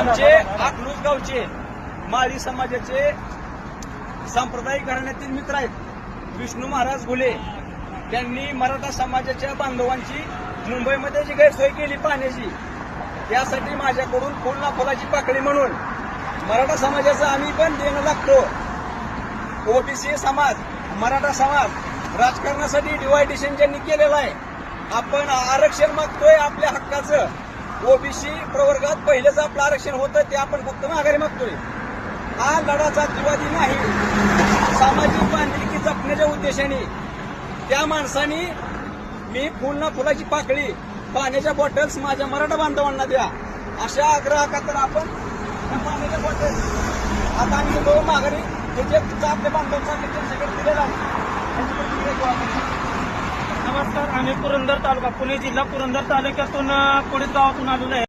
आमचे अकलूज गावचे माळी समाजाचे सांप्रदायिक घराण्यातील मित्र आहेत. विष्णू महाराज घुले त्यांनी मराठा समाजाच्या बांधवांची मुंबईमध्ये जी गैरसोय केली पाण्याची त्यासाठी माझ्याकडून फुल ना फुलाची पाकळी म्हणून मराठा समाजाचं आम्ही पण देणं लागतो. ओबीसी समाज मराठा समाज राजकारणासाठी डिवायडेशन ज्यांनी केलेलं आहे आपण आरक्षण मागतोय आपल्या हक्काचं. ओबीसी प्रवर्गात पहिलेच आपलं आरक्षण होतं ते आपण गुप्त माघारी मागतोय. हा लढा जातीवादी नाही. सामाजिक बांधिलकी जपण्याच्या उद्देशाने त्या माणसानी मी फुल ना फुलाची पाकळी पाण्याच्या बॉटल्स माझ्या मराठा बांधवांना द्या. अशा आग्रह तर आपण पाण्याच्या बॉटल्स आता आम्ही तो माघारी जे जे आपल्या बांधवांचा त्यांच्याकडे दिलेला आम्ही पुरंदर तालुका पुणे जिल्हा पुरंदर तालुक्यातून अ, गावातून आलेलो आहे.